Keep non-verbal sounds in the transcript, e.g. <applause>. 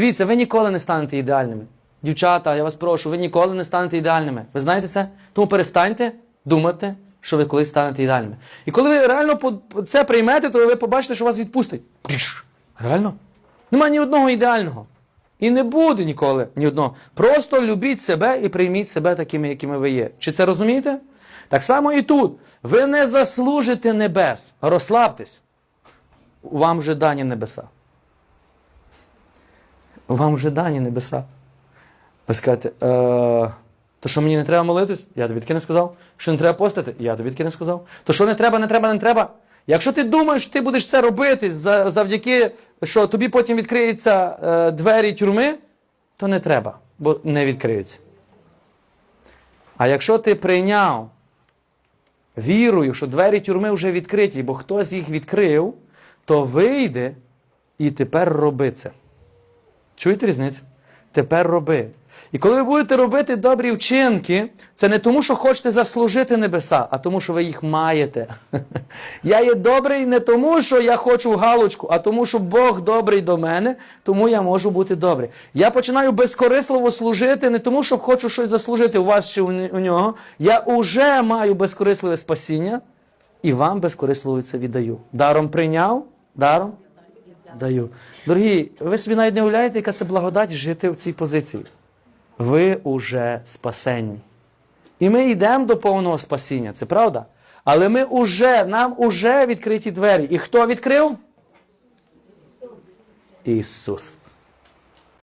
Дивіться, ви ніколи не станете ідеальними. Дівчата, я вас прошу, ви ніколи не станете ідеальними. Ви знаєте це? Тому перестаньте думати, що ви колись станете ідеальними. І коли ви реально це приймете, то ви побачите, що вас відпустить. Реально? Нема ні одного ідеального. І не буде ніколи ні одного. Просто любіть себе і прийміть себе такими, якими ви є. Чи це розумієте? Так само і тут. Ви не заслужите небес. Розслабтесь. Вам вже дані небеса. Вам вже дані небеса. Ви скажете, е, то що мені не треба молитись? Я тобі таки не сказав. Що не треба постити? Я тобі таки не сказав. То що не треба, не треба, не треба. Якщо ти думаєш, що ти будеш це робити завдяки, що тобі потім відкриються е, двері тюрми, то не треба, бо не відкриються. А якщо ти прийняв вірою, що двері тюрми вже відкриті, бо хтось їх відкрив, то вийде і тепер роби це. Чуєте різницю? Тепер роби. І коли ви будете робити добрі вчинки, це не тому, що хочете заслужити небеса, а тому, що ви їх маєте. <laughs> Я є добрий не тому, що я хочу галочку, а тому, що Бог добрий до мене, тому я можу бути добрий. Я починаю безкорисливо служити не тому, що хочу щось заслужити у вас чи у нього. Я вже маю безкорисливе спасіння і вам безкорисливо це віддаю. Даром прийняв, даром даю. Дорогі, ви собі навіть не уявляєте, яка це благодать жити в цій позиції. Ви уже спасенні. І ми йдемо до повного спасіння, це правда? Але ми уже, нам уже відкриті двері. І хто відкрив? Ісус.